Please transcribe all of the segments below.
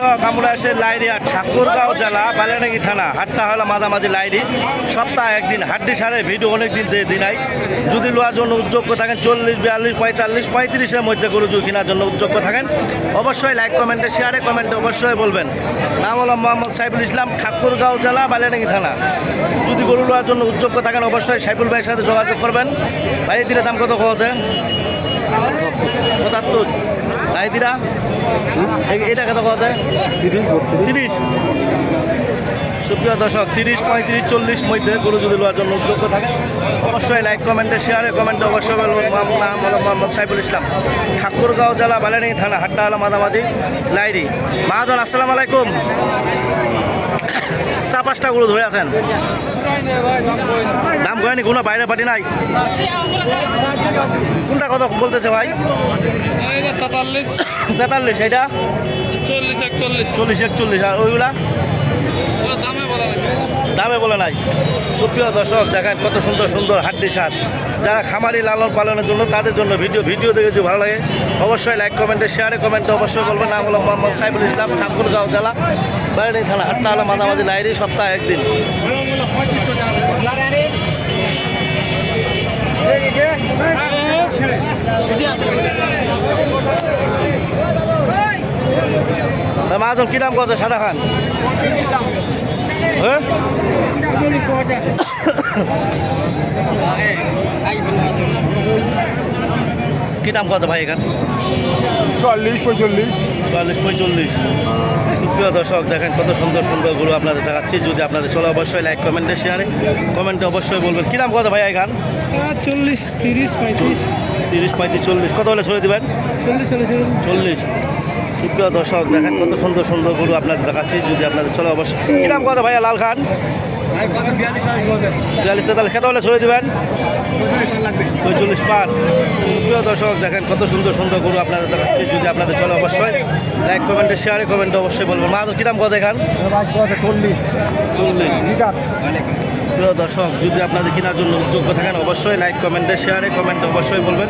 আমরা আসে লাইরিয়া ঠাকুরগাঁও জেলা বালিয়ানাগি থানা, হাটটা হলো মাঝামাঝি লাইরি সপ্তাহে একদিন হাড্ডি সারে, ভিডিও অনেক দিন দিনাই। যদি লোয়ার জন্য উদ্যোগ্য থাকেন, চল্লিশ, বিয়াল্লিশ, পঁয়তাল্লিশ, পঁয়ত্রিশের মধ্যে গরু জু কেনার জন্য উদ্যোগ্য থাকেন। অবশ্যই লাইক কমেন্টে শেয়ারে কমেন্টে অবশ্যই বলবেন। নাম হলো মোহাম্মদ সাইফুল ইসলাম, ঠাকুরগাঁও জেলা বালিয়ানাগি থানা। যদি গরু লোয়ার জন্য উদ্যোগ্য থাকেন, অবশ্যই সাইফুল ভাইয়ের সাথে যোগাযোগ করবেন। ভাই দিলে দাম কত কছে পঁচাত্তর। ভাই দিরা এটা কত কছে তিরিশ সুপ্রিয় দর্শক তিরিশ পঁয়ত্রিশ চল্লিশ মধ্যে গরু যদি লোয়ার জন্য উদ্যোগ থাকে অবশ্যই লাইক কমেন্টে শেয়ারে কমেন্টে অবশ্যই বলবেন নাম হলো মোহাম্মদ সাইফুল ইসলাম। ঠাকুরগাঁও জেলা বালানি থানা হাট্টা আলা মাঝামাঝি লাইরি। মহাজন আসসালামু আলাইকুম। চা পাঁচটা গরু ধরে আছেন। দাম কয়নি কোনো বাইরে পাটি নাই। কোনটা কত বলতেছে ভাই? তেতাল্লিশ এটা চল্লিশ, একচল্লিশ চল্লিশ একচল্লিশ আর ওইগুলা? দামে বলে নাই। সুপ্রিয় দর্শক, দেখেন কত সুন্দর সুন্দর হাড্ডি সাত যারা খামারি লালন পালনের জন্য তাদের জন্য ভিডিও ভিডিও দেখে যদি ভালো লাগে, অবশ্যই লাইক কমেন্টে শেয়ারে কমেন্টে অবশ্যই বলবেন। নাম হলো মোহাম্মদ সাইফুল ইসলাম ঠাকুরগাঁও জেলা। বাইরে থানা হাটটা হলো মাঝামাঝি লাইরি সপ্তাহে একদিন। মাহাজন কী দাম করছে সাদা খান। হ্যাঁ? কী দাম করছে ভাই এখান? চল্লিশ, পঁয়তাল্লিশ। চুয়াল্লিশ পঁয়চল্লিশ। সুপ্রিয় দর্শক দেখেন কত সুন্দর সুন্দর গরু আপনাদের দেখাচ্ছি। যদি আপনাদের চলে অবশ্যই লাইক কমেন্টে শেয়ারে কমেন্টে অবশ্যই বলবেন। কী দাম কত ভাই এখান চল্লিশ তিরিশ পঁয়ত্রিশ। তিরিশ পঁয়ত্রিশ চল্লিশ। কত হলে ছড়ে দেবেন? চল্লিশ সুপ্রিয় দর্শক দেখেন কত সুন্দর সুন্দর গরু আপনাদের দেখাচ্ছি। যদি আপনাদের চলে অবশ্যই। কী দাম কত ভাইয়া লাল খান? বিয়াল্লিশ তেতাল্লিশ কত হলে ছড়ে দেবেন। পঁয়চল্লিশ পার। সুপ্রিয় দর্শক দেখেন কত সুন্দর সুন্দর গরু আপনাদের দেখাচ্ছি। যদি আপনাদের চলে অবশ্যই লাইক কমেন্টে শেয়ারে কমেন্টে অবশ্যই বলবেন মা কী দাম কত এখান? চল্লিশ। চল্লিশ। প্রিয় দর্শক যদি আপনাদের কেনার জন্য উদ্যোগ থাকেন অবশ্যই লাইক কমেন্টে শেয়ারে কমেন্টে অবশ্যই বলবেন।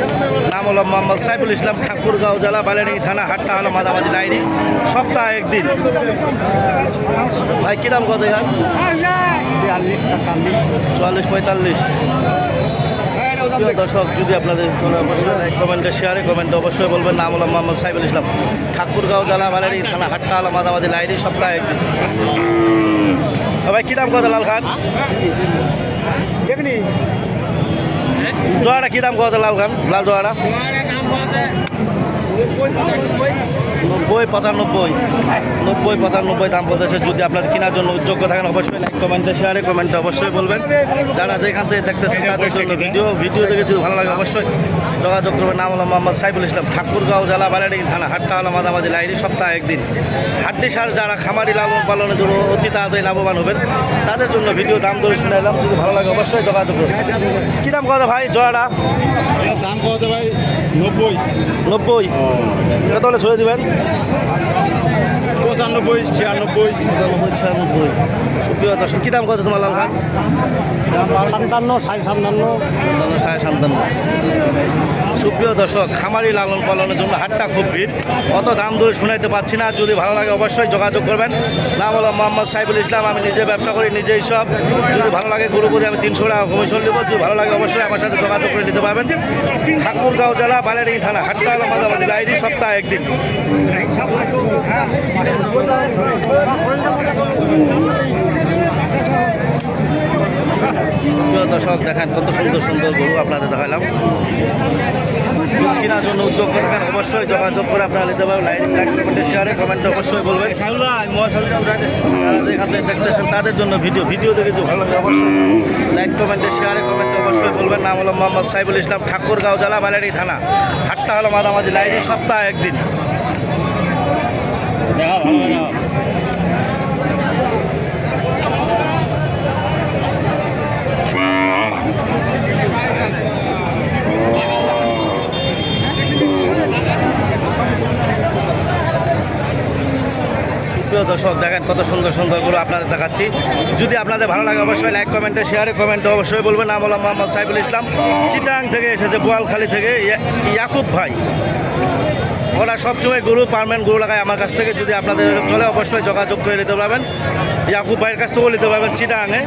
নাম হলো মোহাম্মদ সাইফুল ইসলাম ঠাকুরগাঁও জেলা বালেনি থানা হাটটা হলো মাঝামাঝি লাইনি। সপ্তাহে একদিন। ভাই কী দাম কত এখান? বিয়াল্লিশ তেতাল্লিশ চুয়াল্লিশ পঁয়তাল্লিশ। দর্শক যদি আপনাদের কোনো কমেন্টে শেয়ারে কমেন্টে অবশ্যই বলবেন। নাম হলো মোহাম্মদ সাইফুল ইসলাম। ঠাকুরগাঁও জেলা বালেনি থানা হাটটা হলো মাঝামাঝি লাইনি সপ্তাহে ভাই কী দাম কত লাল খান? দেখনি। জোয়াটা কী দাম কত লাল খান? লাল জোয়াটা নব্বই পঁচানব্বই। নব্বই পঁচানব্বই দাম বলতেছে যদি আপনাদের কেনার জন্য উদ্যোগ্য থাকেন অবশ্যই লাইক কমেন্টে শেয়ারে কমেন্টে অবশ্যই বলবেন। যারা যেখান থেকে দেখতেছেন তাদের জন্য ভিডিও ভিডিও দেখে যদি ভালো লাগে অবশ্যই যোগাযোগ করবেন। নাম হলো মোহাম্মদ সাইফুল ইসলাম ঠাকুরগাঁও জেলা বালাডি থানা হাটটা হলো মাঝামাঝি লাইরি সপ্তাহে একদিন। হাড্ডি সার যারা খামারি লালন পালনের জন্য অতি তাড়াতাড়ি লাভবান হবেন তাদের জন্য ভিডিও দাম ধরে শুনে এলাম। যদি ভালো লাগে অবশ্যই যোগাযোগ করবেন কী দাম কত ভাই জোড়াটা? দাম কত ভাই? নব্বই। নব্বই। কত হলে ছড়ে দেবেন? পঁচানব্বই ছিয়ানব্বই। পঁচানব্বই ছিয়ানব্বই। সুপ্রিয় দর্শক কী দাম করছে তোমার লাল খান সাতান্ন সাড়ে সাতান্ন। সাতান্ন, সাড়ে সাতান্ন। সুপ্রিয় দর্শক, খামারি লালন পালনের জন্য হাটটা খুব ভিড়। অত দাম ধরে শুনাইতে পারছি না। যদি ভালো লাগে অবশ্যই যোগাযোগ করবেন। নাম হলো মোহাম্মদ সাইফুল ইসলাম। আমি নিজে ব্যবসা করি, নিজেই সব। যদি ভালো লাগে গরু করে আমি তিনশো টাকা কমিশন দেবো। যদি ভালো লাগে অবশ্যই আমার সাথে যোগাযোগ করে নিতে পারবেন। ঠাকুরগাঁও জেলা বালেরি থানা হাটটা হলো মাঝামাঝি লাইরি সপ্তাহে একদিন। প্রিয় দর্শক দেখেন কত সুন্দর সুন্দর গরু আপনাদের দেখালাম দুধ কেনার জন্য উদ্যোগ করে থাকেন অবশ্যই যোগাযোগ করে আপনারা নিতে পারবেন। লাইক কমেন্টে শেয়ারে কমেন্টে অবশ্যই বলবেন। থেকে দেখতেছেন তাদের জন্য ভিডিও ভিডিও দেখে যদি ভালো লাগে অবশ্যই। লাইক কমেন্টে শেয়ারে কমেন্টে অবশ্যই বলবেন। নাম হলো মোহাম্মদ সাইবুল ইসলাম ঠাকুরগাঁও জেলা বালারি থানা। হাটটা হলো মাঝামাঝি লাইরি সপ্তাহে একদিন। প্রিয় দর্শক, দেখেন কত সুন্দর সুন্দর গরু আপনাদের দেখাচ্ছি। যদি আপনাদের ভালো লাগে অবশ্যই লাইক কমেন্টে শেয়ারে কমেন্টে অবশ্যই বলবেন। নাম হলো মোহাম্মদ সাইফুল ইসলাম। চিটাং থেকে এসেছে বোয়ালখালী থেকে ইয়া- ইয়াকুব ভাই। ওরা সবসময় গরু পারমেন্ট গরু লাগায় আমার কাছ থেকে। যদি আপনাদের চলে, অবশ্যই যোগাযোগ করে নিতে পারবেন। ইয়াকুব ভাইয়ের কাছ থেকেও নিতে পারবেন চিটাঙে।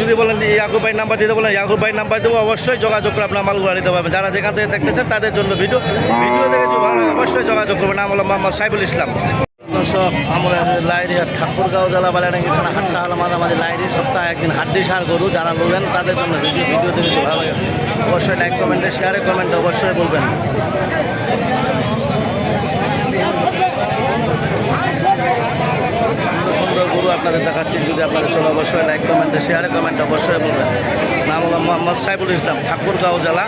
যদি বলেন ইয়াকুব ভাইয়ের নাম্বার দিতে বলেন, ইয়াকুব ভাইয়ের নাম্বার দেবো, অবশ্যই যোগাযোগ করে আপনার মালগুলো নিতে পারবেন। যারা যেখান থেকে দেখতেছেন, তাদের জন্য ভিডিও ভিডিও দেখে অবশ্যই যোগাযোগ করবেন। নাম হলো মোহাম্মদ সাইফুল ইসলাম। দর্শক, আমরা লাইরি আর ঠাকুরগাঁও জেলা বালাডাঙ্গি থানা হাটটা হলো মাঝামাঝি লাইরি সপ্তাহে একদিন হাড্ডি সার গরু, যারা বলবেন তাদের জন্য ভিডিও ভিডিও দেখে ভালো লাগে অবশ্যই লাইক কমেন্টে শেয়ারে কমেন্টে অবশ্যই বলবেন। সুন্দর গরু আপনাদের দেখাচ্ছি, যদি আপনাদের চলে অবশ্যই লাইক কমেন্টে শেয়ারে কমেন্টে অবশ্যই বলবেন। নাম হলো মোহাম্মদ সাইফুল ইসলাম, ঠাকুরগাঁও জেলা।